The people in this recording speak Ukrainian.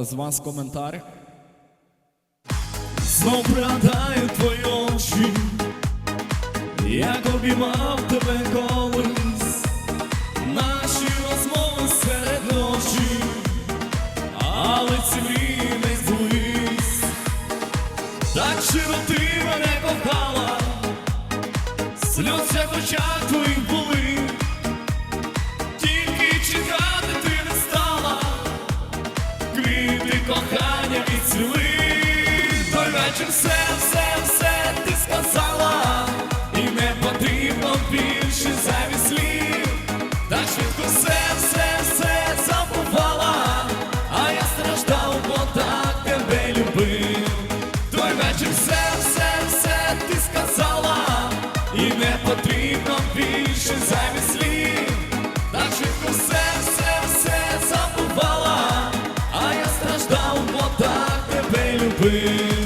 З вас коментар. Знов пригадаю твої очі, як обіймав тебе колись, наші розмови серед ночі, але ці мрії не збулись. Так щиро ти мене кохала, сльоз в очах твоїх кохання відцвіли. Той вечір все, все, все ти сказала, і не потрібно більше зайвих слів. Так швидко все, все, все забувала, а я страждав, бо так тебе любив. Той вечір все, все, все ти сказала, і не потрібно більше забувала,